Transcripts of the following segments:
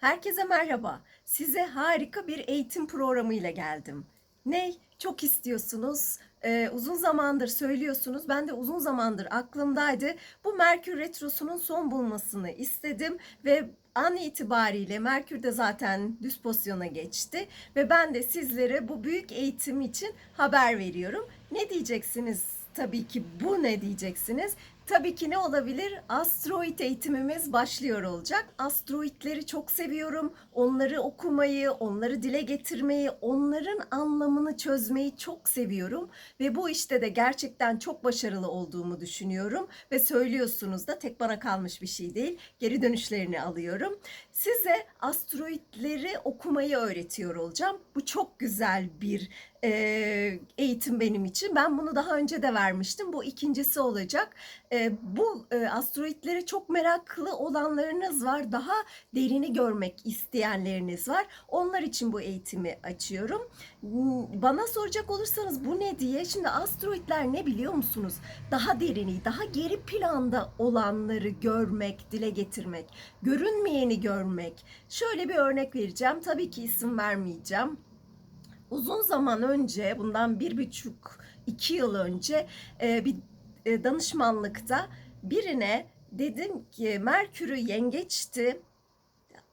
Herkese merhaba. Size harika bir eğitim programıyla geldim. Ne? Çok istiyorsunuz. Ee, uzun zamandır söylüyorsunuz. Ben de uzun zamandır aklımdaydı. Bu Merkür Retrosu'nun son bulmasını istedim ve an itibariyle Merkür de zaten düz pozisyona geçti ve ben de sizlere bu büyük eğitim için haber veriyorum. Ne diyeceksiniz? Tabii ki bu ne diyeceksiniz? Tabii ki ne olabilir? Asteroid eğitimimiz başlıyor olacak. Asteroidleri çok seviyorum. Onları okumayı, onları dile getirmeyi, onların anlamını çözmeyi çok seviyorum. Ve bu işte de gerçekten çok başarılı olduğumu düşünüyorum. Ve söylüyorsunuz da tek bana kalmış bir şey değil. Geri dönüşlerini alıyorum. Size asteroidleri okumayı öğretiyor olacağım. Bu çok güzel bir e, eğitim benim için. Ben bunu daha önce de vermiştim. Bu ikincisi olacak. E, bu e, asteroidlere çok meraklı olanlarınız var. Daha derini görmek isteyenleriniz var. Onlar için bu eğitimi açıyorum. Hmm, Bana soracak olursanız bu ne diye. Şimdi asteroidler ne biliyor musunuz? Daha derini, daha geri planda olanları görmek, dile getirmek, görünmeyeni görmek. Şöyle bir örnek vereceğim. Tabii ki isim vermeyeceğim uzun zaman önce bundan bir buçuk iki yıl önce e, bir e, danışmanlıkta birine dedim ki Merkür'ü yengeçti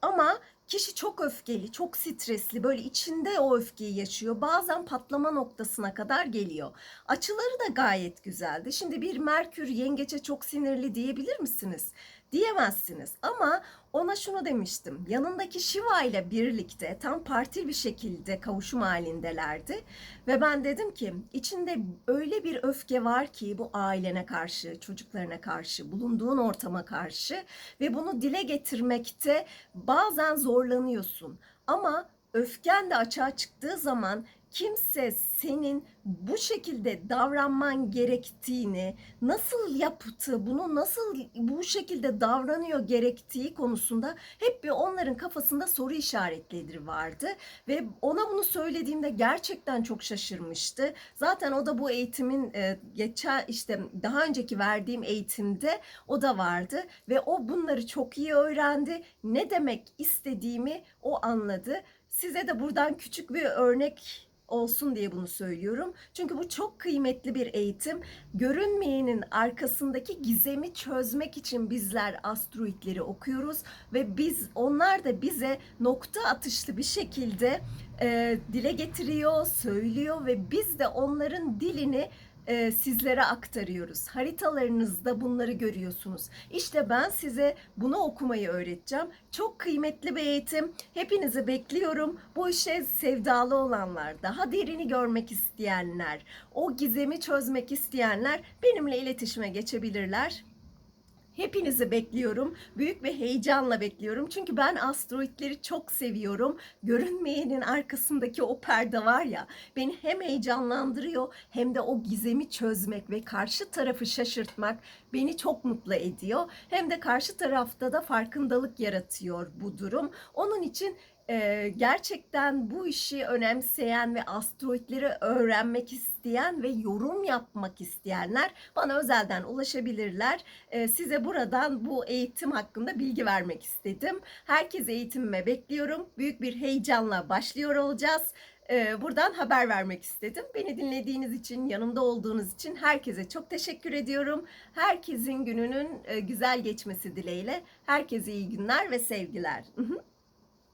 ama kişi çok öfkeli, çok stresli, böyle içinde o öfkeyi yaşıyor. Bazen patlama noktasına kadar geliyor. Açıları da gayet güzeldi. Şimdi bir Merkür yengeçe çok sinirli diyebilir misiniz? Diyemezsiniz. Ama ona şunu demiştim. Yanındaki Shiva ile birlikte tam partil bir şekilde kavuşum halindelerdi. Ve ben dedim ki içinde öyle bir öfke var ki bu ailene karşı, çocuklarına karşı, bulunduğun ortama karşı ve bunu dile getirmekte bazen zorlanıyorsun. Ama öfken de açığa çıktığı zaman kimse senin bu şekilde davranman gerektiğini, nasıl yaptı, bunu nasıl bu şekilde davranıyor gerektiği konusunda hep bir onların kafasında soru işaretleri vardı ve ona bunu söylediğimde gerçekten çok şaşırmıştı. Zaten o da bu eğitimin e, geçen işte daha önceki verdiğim eğitimde o da vardı ve o bunları çok iyi öğrendi. Ne demek istediğimi o anladı. Size de buradan küçük bir örnek olsun diye bunu söylüyorum. Çünkü bu çok kıymetli bir eğitim. Görünmeyenin arkasındaki gizemi çözmek için bizler asteroidleri okuyoruz ve biz onlar da bize nokta atışlı bir şekilde e, dile getiriyor, söylüyor ve biz de onların dilini e, sizlere aktarıyoruz. Haritalarınızda bunları görüyorsunuz. İşte ben size bunu okumayı öğreteceğim. Çok kıymetli bir eğitim. Hepinizi bekliyorum. Bu işe sevdalı olanlar, daha derini görmek isteyenler, o gizemi çözmek isteyenler benimle iletişime geçebilirler. Hepinizi bekliyorum. Büyük bir heyecanla bekliyorum. Çünkü ben asteroidleri çok seviyorum. Görünmeyenin arkasındaki o perde var ya beni hem heyecanlandırıyor hem de o gizemi çözmek ve karşı tarafı şaşırtmak beni çok mutlu ediyor. Hem de karşı tarafta da farkındalık yaratıyor bu durum. Onun için e, gerçekten bu işi önemseyen ve asteroidleri öğrenmek isteyen ve yorum yapmak isteyenler bana özelden ulaşabilirler. E, size buradan bu eğitim hakkında bilgi vermek istedim. Herkes eğitimime bekliyorum. Büyük bir heyecanla başlıyor olacağız. E, buradan haber vermek istedim. Beni dinlediğiniz için, yanımda olduğunuz için herkese çok teşekkür ediyorum. Herkesin gününün e, güzel geçmesi dileğiyle. Herkese iyi günler ve sevgiler.